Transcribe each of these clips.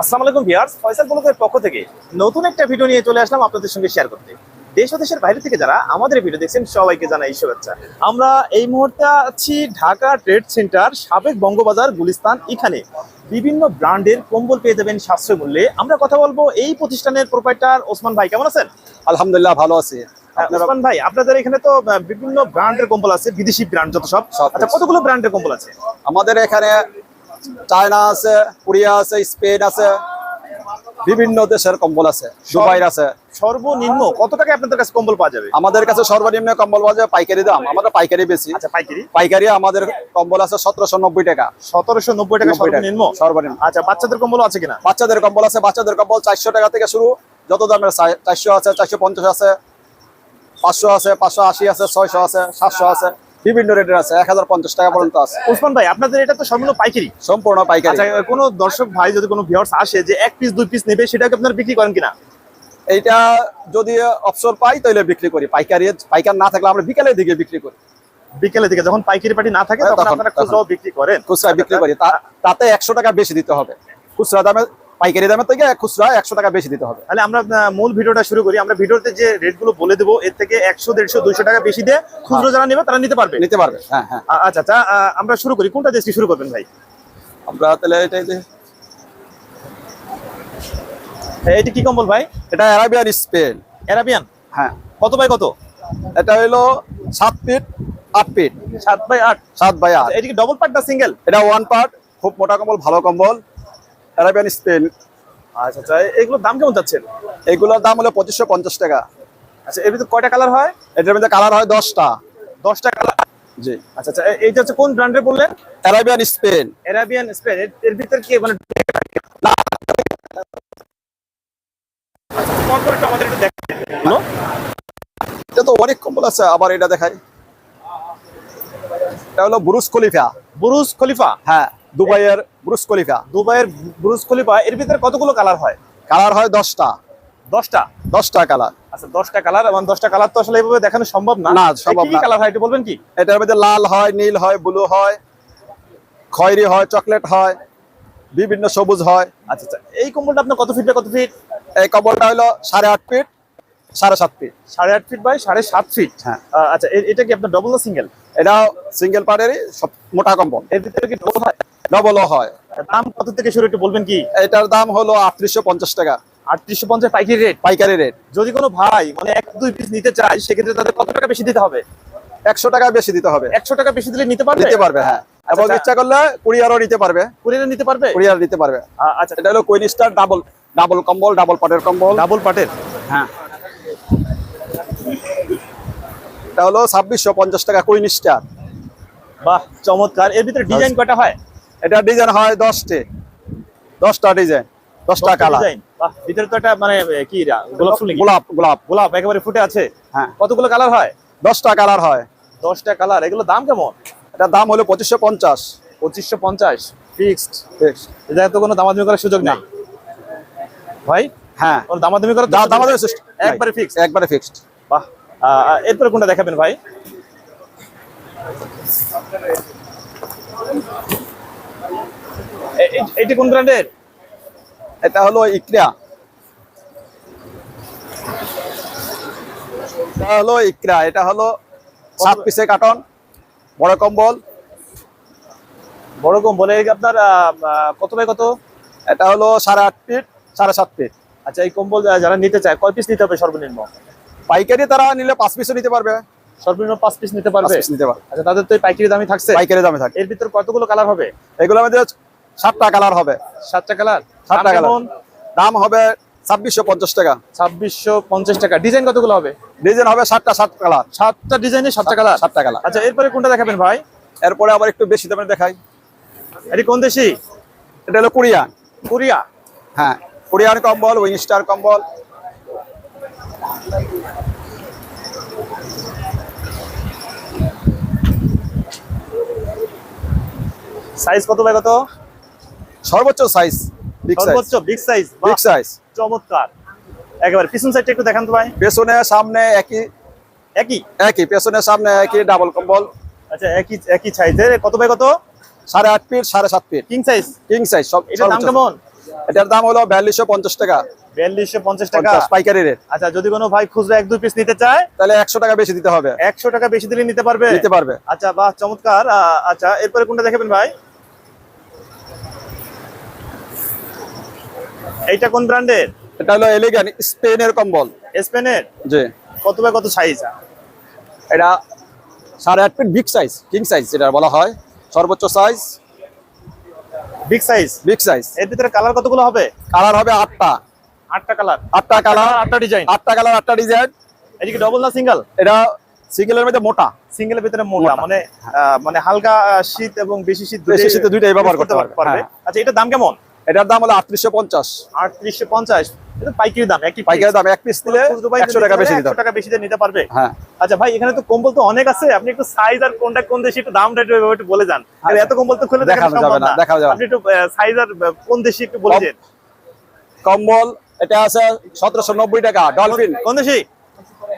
আসসালামু আলাইকুম ভিউয়ার্স ফয়সাল ব্লগের পক্ষ থেকে নতুন একটা ভিডিও নিয়ে চলে আসলাম আপনাদের সঙ্গে শেয়ার করতে। দেশ ও দেশের বাইরে থেকে যারা আমাদের ভিডিও দেখছেন সবাইকে জানাই শুভেচ্ছা। আমরা এই মুহূর্তে আছি ঢাকা ট্রেড সেন্টার সাবেক বঙ্গবাজার গুলিস্তান এখানে বিভিন্ন ব্র্যান্ডের কম্বল পেয়ে যাবেন সাশ্রয় মূল্যে। আমরা কথা বলব এই প্রতিষ্ঠানের প্রোপাইটার ওসমান ভাই কেমন আছেন? আলহামদুলিল্লাহ ভালো আছি। আহ, ওসমান ভাই আপনাদের এখানে তো বিভিন্ন ব্র্যান্ডের কম্বল আছে বিদেশি ব্র্যান্ড যত সব। সব আচ্ছা কতগুলো ব্র্যান্ডের কম্বল আছে? আমাদের এখানে চায়না আছে কোরিয়া আছে স্পেন আছে বিভিন্ন দেশের কম্বল আছে দুবাইর আছে। সর্বনিম্ন কত টাকায় আপনাদের কাছে কম্বল পাওয়া যাবে? আমাদের কাছে সর্বনিম্ন কম্বল বাজে পাইকারি দাম আমরা পাইকারি বেশি। আচ্ছা পাইকারি? পাইকারি আমাদের কম্বল আছে সতেরোশো নব্বই টাকা। সতেরোশো নব্বই টাকা 90 টাকা। সর্বনিম্ন? সর্বনিম্ন। আচ্ছা বাচ্চাদের কম্বল আছে কিনা? বাচ্চাদের কম্বল আছে বাচ্চাদের কম্বল চারশো টাকা থেকে শুরু যত দামের চারশো আছে চারশো পঞ্চাশ আছে পাঁচশো আছে পাঁচশো আশি আছে ছয়শো আছে সাতশো আছে। বিভিন্ন রেটের আছে এক হাজার পঞ্চাশ টাকা পর্যন্ত আছে। ওসমান ভাই আপনাদের এটা তো সর্বনিম্ন পাইকারি? সম্পূর্ণ পাইকারি। আচ্ছা কোনো দর্শক ভাই যদি কোনো ভিউয়ার্স আসে যে এক পিস দুই পিস নেবে সেটাকে আপনারা বিক্রি করেন কিনা? এইটা যদি অবসর পাই তাহলে বিক্রি করি। পাইকারি পাইকার না থাকলে আমরা বিকালের দিকে বিক্রি করি। বিকেলের দিকে যখন পাইকারি পার্টি না থাকে হ্যাঁ, তখন আপনারা। খুচরাও বিক্রি করেন। খুচরা বিক্রি করি। তাতে একশো টাকা বেশি দিতে হবে। খুচরা দামে পাইকারি দামের থেকে খুচরা একশো টাকা বেশি দিতে হবে। তাহলে আমরা মূল ভিডিওটা শুরু করি। আমরা ভিডিওতে যে রেটগুলো বলে দেবো এর থেকে একশো দেড়শো দুইশো টাকা বেশি দিয়ে খুচরো যারা নেবে তারা নিতে পারবে? নিতে পারবে হ্যাঁ হ্যাঁ। আচ্ছা আচ্ছা আমরা শুরু করি। কোনটা দেশকে শুরু করবেন ভাই? আমরা তাহলে এটাই যে- হ্যাঁ, এটি কি কম্বল ভাই? এটা অ্যারাবিয়ান স্পেন অ্যারাবিয়ান? হ্যাঁ। কত বাই কত? এটা হলো সাত ফিট আট ফিট। সাত বাই আট। সাত বাই আট। এটি কি ডবল পার্টটা সিঙ্গেল এটা ওয়ান পার্ট খুব মোটা কম্বল ভালো কম্বল। Arabian Spain. আচ্ছা আচ্ছা এগুলোর দাম কেমন চাচ্ছেন? এগুলোর দাম হলো পঁচিশশো পঞ্চাশ টাকা। আচ্ছা এর ভিতরে কয়টা কালার হয়? এটার মধ্যে কালার হয় দশটা। দশটা কালার। জি। আচ্ছা আচ্ছা এইটা হচ্ছে কোন ব্র্যান্ডের বললেন? Arabian Spain. Arabian Spain. এর ভিতরে কি মানে আমাদের একটু দেখান। এটা তো অনেক কম্বল আছে আবার এটা দেখাই। এটা হলো ব্রুস খলিফা। বুরুজ খলিফা? হ্যাঁ। দুবাইয়ের ব্রুস খলিফা। দুবাইয়ের বুরুজ খলিফা এর ভিতরে কতগুলো কালার হয়? কালার হয় দশটা। দশটা? দশটা কালার আচ্ছা দশটা কালার এবং দশটা কালার তো আসলে এইভাবে দেখানো সম্ভব না। না, সম্ভব না। কালার হয় একটু বলবেন কি? এটার মধ্যে লাল হয় নীল হয় ব্লু হয় খয়েরি হয় চকলেট হয় বিভিন্ন সবুজ হয়। আচ্ছা আচ্ছা এই কম্বলটা আপনার কত ফিট কত ফিট এই কম্বলটা হলো সাড়ে আট ফিট সাড়ে সাত ফিট সাড়ে আট ফিট বাই সাড়ে সাত ফিট হ্যাঁ। আচ্ছা এটা কি আপনার ডবল না সিঙ্গেল এটা সিঙ্গেল পার্টেরই সব মোটা কম্বল। এর ভিতরে কি ডবল হয়? ডবলও হয়। দাম কত থেকে শুরু একটু বলবেন কি? এটার দাম হলো আটত্রিশশো পঞ্চাশ টাকা। আটত্রিশশো পঞ্চাশ পাইকারি রেট পাইকারি রেট যদি কোনো ভাই মানে এক দুই পিস নিতে চায় সেক্ষেত্রে তাদের কত টাকা বেশি দিতে হবে? একশো টাকা বেশি দিতে হবে। একশো টাকা বেশি দিলে নিতে পারবে? নিতে পারবে হ্যাঁ। এবং আচ্ছা। ইচ্ছা করলে কুরিয়ারও নিতে পারবে। কুরিয়ারে নিতে পারবে? কুরিয়ার নিতে পারবে। আচ্ছা। এটা হলো কুইন স্টার ডাবল ডাবল কম্বল ডাবল পাটের কম্বল। ডাবল পাটের? হ্যাঁ। এটা হলো ছাব্বিশশো পঞ্চাশ টাকা কুইন স্টার বাহ চমৎকার। এর ভিতরে ডিজাইন কয়টা হয়? এটা ডিজাইন হয় দশটে। দশটা ডিজাইন দশটা কালার ভিতরে তো একটা মানে কি গোলাপ ফুল গোলাপ গোলাপ। গোলাপ একেবারে ফুটে আছে? হ্যাঁ। কতগুলো কালার হয়? দশটা কালার হয়। দশটা কালার এগুলো দাম কেমন? এটার দাম হলো পঁচিশশো পঞ্চাশ। পঁচিশশো পঞ্চাশ ফিক্সড ফিক্সড এটা তো কোনো দামাদামি করার সুযোগ নেই। ভাই? হ্যাঁ। কোনো দামাদামি করার দামাদামি। একবারে ফিক্সড একবারে ফিক্সড বাহ এরপরে কোনটা দেখাবেন ভাই? এ- এ- কোন ব্র্যান্ডের? এটা হলো ইকরা এটা হলো ইকরা এটা হলো সাত পিসের কার্টন বড় কম্বল। বড় কম বলে আপনার কত বাই কত? এটা হলো সাড়ে আট ফিট সাড়ে সাত ফিট। আচ্ছা এই কম্বল যারা নিতে চায় কয় পিস নিতে হবে সর্বনিম্ন? পাইকারি তারা নিলে পাঁচ পিসও নিতে পারবে। সর্বনিম্ন পাঁচ পিস নিতে পারবে? নিতে পারবে। আচ্ছা তাদের তো পাইকারি দামই থাকছে। পাইকারি দামে থাকে। এর ভিতর কতগুলো কালার হবে? এগুলো মধ্যে সাতটা কালার হবে। সাতটা কালার? সাতটা কালার। দাম হবে ছাব্বিশশো পঞ্চাশ টাকা। ছাব্বিশশো পঞ্চাশ টাকা। ডিজাইন কতগুলো হবে? ডিজাইন হবে সাতটা সাত কালার। সাতটা ডিজাইনের সাতটা কালার? সাতটা কালার। আচ্ছা এরপরে কোনটা দেখাবেন ভাই? এরপরে আবার একটু বেশি দামে দেখাই। এটি কোন দেশি? এটা হলো কোরিয়ান কোরিয়া? হ্যাঁ কোরিয়ান কম্বল উইনস্টার কম্বল। সাইজ কত বাই কত? সর্বোচ্চ সাইজ বিগ সাইজ সর্বোচ্চ বিগ সাইজ বিগ সাইজ চমৎকার। একেবারে পিছন সাইডটা একটু দেখান তো ভাই। পেছনে সামনে একই। একই? একই পেছনে সামনে একই ডাবল কম্বল আচ্ছা একই একই সাইজে কত বাই কত? সাড়ে আট ফিট সাড়ে সাত feet king size king size সব এটার দাম কেমন? এটার দাম হলো বিয়াল্লিশশো পঞ্চাশ টাকা। বিয়াল্লিশশো পঞ্চাশ টাকা? পাইকারি রেট আচ্ছা যদি কোনো ভাই খুচরা এক দুই পিস নিতে চায়? তাহলে একশো টাকা বেশি দিতে হবে। একশো টাকা বেশি দিলে নিতে পারবে? নিতে পারবে। আচ্ছা বাহ চমৎকার। আচ্ছা এরপরে কোনটা দেখাবেন ভাই? এইটা কোন ব্র্যান্ডের? এটা হলো এলিগান স্পেনের কম্বল। স্পেনের? জি। কত বাই কত সাইজ এটা সাড়ে আট feet big size king size যেটা বলা হয়। সর্বোচ্চ size big size big size এর ভিতরে কালার কতগুলো হবে? কালার হবে আটটা। আটটা কালার আটটা কালার আটটা ডিজাইন আটটা কালার আটটা ডিজাইন এদিকে ডবল না সিঙ্গেল এটা সিঙ্গেলের মধ্যে মোটা। সিঙ্গেলের ভিতরে মোটা। মানে মানে হালকা শীত এবং বেশি শীত বেশি শীতে দুইটাই ব্যবহার করতে পারবে, হ্যাঁ। আচ্ছা এটার দাম কেমন? এটার দাম হলো আটত্রিশশো পঞ্চাশ। আটত্রিশশো পঞ্চাশ। পাইকারি দাম একই পাইকারি দাম এক পিস দিলে একশো টাকা বেশি দিতে টাকা বেশি নিতে পারবে। হ্যাঁ। আচ্ছা ভাই এখানে তো কম্বল তো অনেক আছে। আপনি একটু সাইজ আর কোনটা কোন দেশি একটু দামটা একটু বলে যান। এত কম্বল তো খুলে দেখানো দেখানো যাবে না, না। যাবে আপনি একটু সাইজ আর কোন দেশি একটু বলে দেন। কম্বল এটা আছে সতেরোশো নব্বই টাকা ডলফিন। কোন দেশি?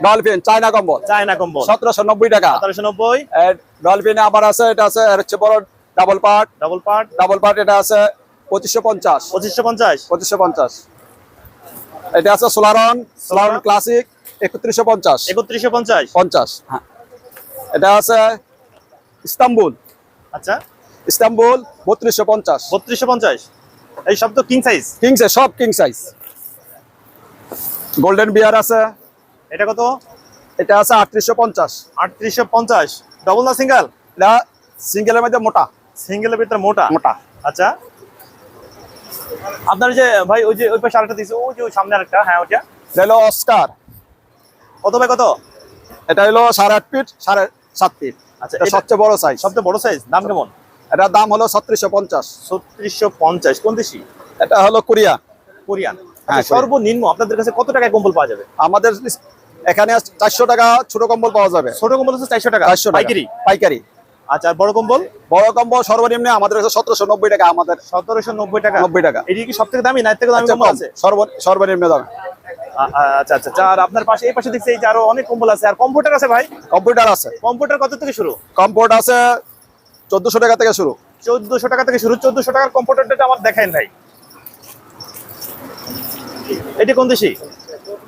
ডলফিন চায়না কম্বল। চায়না কম্বল। সতেরোশো নব্বই টাকা। সতেরোশো নব্বই। ডলফিনে আবার আছে এটা আছে হচ্ছে বড় double part double part double part এটা আছে পঁচিশশো পঞ্চাশ। পঁচিশশো পঞ্চাশ। পঁচিশশো পঞ্চাশ। এটা আছে সোলারন সোলারন ক্লাসিক একত্রিশশো পঞ্চাশ। একত্রিশশো পঞ্চাশ। পঞ্চাশ। হ্যাঁ। এটা আছে ইস্তাম্বুল। আচ্ছা। ইস্তাম্বুল বত্রিশশো পঞ্চাশ। বত্রিশশো পঞ্চাশ। এই সব তো কিং সাইজ কিং সাইজ সব কিং সাইজ গোল্ডেন বিয়ার আছে। এটা কত? এটা আছে আটত্রিশশো পঞ্চাশ। আটত্রিশশো পঞ্চাশ। ডবল না সিঙ্গেল এটা সিঙ্গেলের মধ্যে মোটা। সিঙ্গেলের ভিতরে মোটা। মোটা। আচ্ছা। আপনার যে ভাই ওই যে ওই পাশে আরেকটা দিয়েছে ওই যে ওই সামনে আরেকটা হ্যাঁ এটা হলো অস্কার কত ভাই কত? এটা হলো সাড়ে আট ফিট সাড়ে সাত ফিট। আচ্ছা এটা সবচেয়ে বড় সাইজ সবচেয়ে বড় সাইজ দাম কেমন? এটার দাম হলো ছত্রিশশো পঞ্চাশ। ছত্রিশশো পঞ্চাশ কোন দেশি? এটা হলো কোরিয়া কোরিয়ান। হ্যাঁ, আচ্ছা, সর্বনিম্ন আপনাদের কাছে কত টাকায় কম্বল পাওয়া যাবে? আমাদের এখানে চারশো টাকা ছোট কম্বল পাওয়া যাবে। ছোট কম্বল হচ্ছে চারশো টাকা। চারশো পাইকারি? পাইকারি। আচ্ছা আর বড় কম্বল? বড় কম্বল সর্বনিম্ন আমাদের কাছে সতেরোশো নব্বই টাকা আমাদের সতেরোশো নব্বই টাকা? নব্বই টাকা। এটি কি সব থেকে দামি না থেকে দামি কম্বল আছে? সর্বনিম্ন দাম। আচ্ছা আচ্ছা আচ্ছা, আর আপনার পাশে এই পাশে দেখছি এই যে আরও অনেক কম্বল আছে। আর কম্পিউটার আছে ভাই? কম্পিউটার আছে। কম্পিউটার কত থেকে শুরু? কম্পিউটার আছে চোদ্দশো টাকা থেকে শুরু। চোদ্দশো টাকা থেকে শুরু। চোদ্দশো টাকার কম্পিউটারটা আমার দেখাইন ভাই এটি কোন দেশি?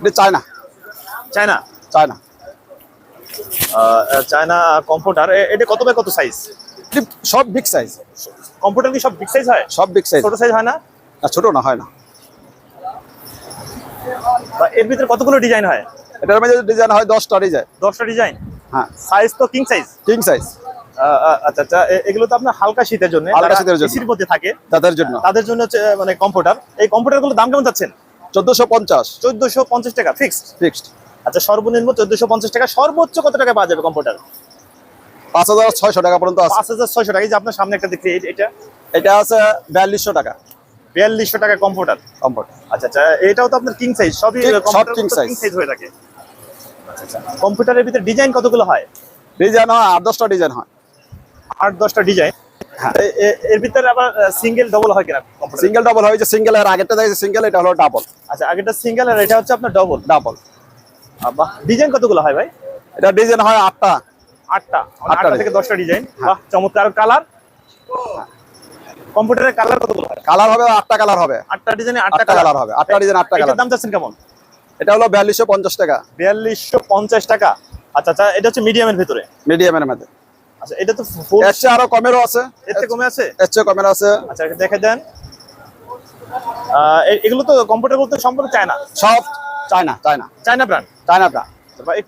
এটা China. China? China. China computer এটা কত বাই কত সাইজ সব বিগ সাইজ কম্পিউটার কি সব বিগ সাইজ হয়? সব বিগ সাইজ ছোট সাইজ হয় না? ছোট না হয় না। এর ভিতরে কতগুলো ডিজাইন হয়? এটার মধ্যে ডিজাইন হয় দশটা ডিজাইন দশটা ডিজাইন হ্যাঁ। সাইজ তো কিং সাইজ কিং সাইজ আচ্ছা আচ্ছা এগুলো তো আপনার হালকা শীতের জন্য। হালকা শীতের জন্য। এসির মধ্যে থাকে। তাদের জন্য। তাদের জন্য মানে কম্পিউটার। এই কম্পিউটারগুলোর দাম কেমন যাচ্ছেন? চোদ্দশো পঞ্চাশ। চোদ্দশো পঞ্চাশ টাকা ফিক্সড ফিক্সড আচ্ছা সর্বনিম্ন চোদ্দশো পঞ্চাশ টাকা। সর্বোচ্চ কত টাকা পাওয়া যাবে কম্পিউটার? পাঁচ হাজার ছয়শো টাকা পর্যন্ত পাঁচ হাজার ছয়শো টাকা। এই যে আপনার সামনে একটা দেখছি এটা? এটা আছে বিয়াল্লিশশো টাকা। বিয়াল্লিশশো টাকা কম্পিউটার। কম্পিউটার। আচ্ছা আচ্ছা এটাও তো আপনার কিং সাইজ সবই সব কিং সাইজ হয়ে থাকে। আচ্ছা আচ্ছা কম্পিউটারের ভিতরে ডিজাইন কতগুলো হয়? ডিজাইন হয় আট দশটা ডিজাইন হয়। আট দশটা ডিজাইন। হ্যাঁ। এর ভিতরে আবার সিঙ্গেল ডবল হয় কিনা সিঙ্গেল ডাবল হয়েছে সিঙ্গেল এর আগেরটা দেখেছে সিঙ্গেল এটা হলো ডাবল আচ্ছা আগেটা সিঙ্গেল আর এটা হচ্ছে আপনার ডবল ডাবল বাহ ডিজাইন কতগুলো হয় ভাই? এটা ডিজাইন হয় আটটা। আটটা। মানে আটটা থেকে দশটা ডিজাইন বাহ চমৎকার। কালার? কম্পিউটারের কালার কতগুলো হয়? কালার হবে আটটা কালার হবে। আটটা ডিজাইনে আটটা কালার। হবে আটটা ডিজাইন আটটা কালার। দাম চাচ্ছেন কেমন? এটা হলো বিয়াল্লিশশো পঞ্চাশ টাকা। বিয়াল্লিশশো পঞ্চাশ টাকা। আচ্ছা আচ্ছা এটা হচ্ছে মিডিয়ামের ভিতরে? মিডিয়ামের মধ্যে। আচ্ছা এটা তো এর চেয়ে আরও কমেরও আছে। এর থেকে কমে আছে? এর চেয়ে কমের আছে। আচ্ছা দেখে দেন। এগুলো তো কম্পিউটার বলতে সম্পূর্ণ চায়না সব চায়না চায়না। চায়না ব্র্যান্ড চায়নাটা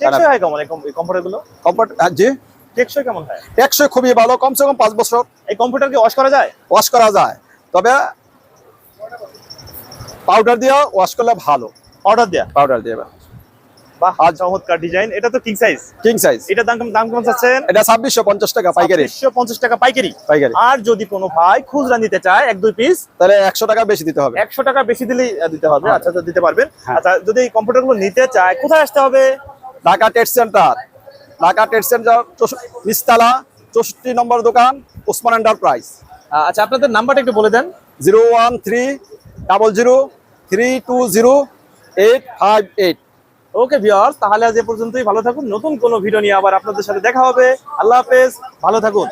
টেকসই হয় কেমন? এই কম্পিউটার কম্পিউটার জি? টেকসই কেমন হয়? টেকসই খুবই ভালো কমসে কম পাঁচ বছর। এই কম্পিউটার কি ওয়াশ করা যায়? ওয়াশ করা যায়। তবে পাউডার দিয়ে ওয়াশ করলে ভালো। অর্ডার দিয়ে? পাউডার দিয়ে চমৎকার ডিজাইন এটা তো কিং সাইজ কিং সাইজ এটা দাম দাম কেমন চাচ্ছেন? এটা ছাব্বিশশো পঞ্চাশ টাকা পাইকারি। টাকা পাইকারি। পাইকারি। আর যদি কোনো ভাই খুচরা নিতে চায় এক দুই পিস তাহলে একশো টাকা বেশি দিতে হবে। একশো টাকা বেশি দিলেই দিতে হবে। হ্যাঁ। আচ্ছা আচ্ছা দিতে পারবেন। হ্যাঁ। আচ্ছা যদি এই নিতে চায় কোথায় আসতে হবে? ঢাকা টেট সেন্টার ঢাকা টেট সেন্টার নিস্তালা চৌষট্টি নম্বর দোকান ওসমান এন্টারপ্রাইজ আচ্ছা আপনাদের নাম্বারটা একটু বলে দেন। Zero one three double zero three two zero eight five eight. Okay viewers তাহলে আজ এ পর্যন্তই। ভালো থাকুন। নতুন কোনো ভিডিও নিয়ে আবার আপনাদের সাথে দেখা হবে। আল্লাহ হাফেজ। ভালো থাকুন।